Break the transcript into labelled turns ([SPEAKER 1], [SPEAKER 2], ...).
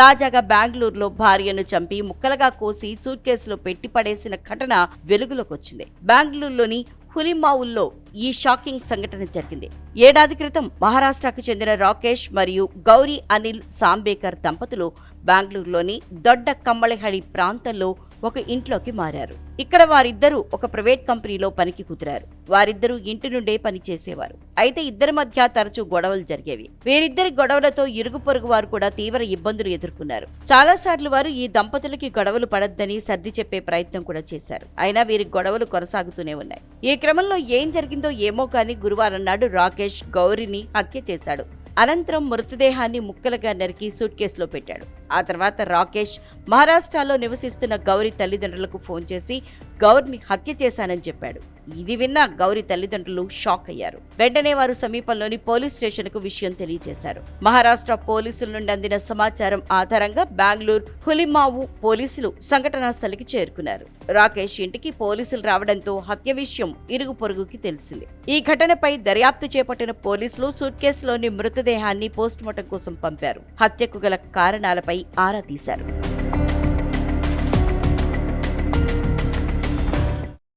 [SPEAKER 1] తాజాగా బెంగళూరులో భార్యను చంపి ముక్కలుగా కోసి సూట్ కేసులో పెట్టి పడేసిన ఘటన వెలుగులోకి వచ్చింది. బెంగళూరులోని హులిమావుల్లో ఈ షాకింగ్ సంఘటన జరిగింది. ఏడాది క్రితం మహారాష్ట్రకు చెందిన రాకేష్ మరియు గౌరీ అనిల్ సాంబేకర్ దంపతులు బెంగళూరులోని దొడ్డ కమ్మళిహడి ప్రాంతంలో ఒక ఇంట్లోకి మారారు. ఇక్కడ వారిద్దరూ ఒక ప్రైవేట్ కంపెనీలో పనికి కుదిరారు. వారిద్దరూ ఇంటి నుండే పని చేసేవారు అయితే ఇద్దరి మధ్య తరచూ గొడవలు జరిగేవి. వీరిద్దరి గొడవలతో ఇరుగు పొరుగు వారు కూడా తీవ్ర ఇబ్బందులు ఎదుర్కొన్నారు. చాలా సార్లు వారు ఈ దంపతులకి గొడవలు పడద్దని సర్ది చెప్పే ప్రయత్నం కూడా చేశారు. అయినా వీరి గొడవలు కొనసాగుతూనే ఉన్నాయి. ఈ క్రమంలో ఏం జరిగిందో ఏమో కానీ గురువారం నాడు రాకేష్ గౌరిని హత్య చేశాడు. అనంతరం మృతదేహాన్ని ముక్కలుగా నరికి సూట్ కేసులో పెట్టాడు. ఆ తర్వాత రాకేష్ మహారాష్ట్రలో నివసిస్తున్న గౌరి తల్లిదండ్రులకు ఫోన్ చేసి గౌరిని హత్య చేశానని చెప్పాడు. ఇది విన్న గౌరి తల్లిదండ్రులు షాక్ అయ్యారు. వెంటనే వారు సమీపంలోని పోలీస్ స్టేషన్కు విషయం తెలియజేశారు. మహారాష్ట్ర పోలీసుల నుండి అందిన సమాచారం ఆధారంగా బెంగళూరు హులిమావు పోలీసులు సంఘటనా స్థలికి చేరుకున్నారు. రాకేష్ ఇంటికి పోలీసులు రావడంతో హత్య విషయం ఇరుగు పొరుగుకి తెలిసింది. ఈ ఘటనపై దర్యాప్తు చేపట్టిన పోలీసులు సూట్ కేసులోని మృతదేహాన్ని పోస్టుమార్టం కోసం పంపారు. హత్యకు గల కారణాలపై ఆరా తీశారు.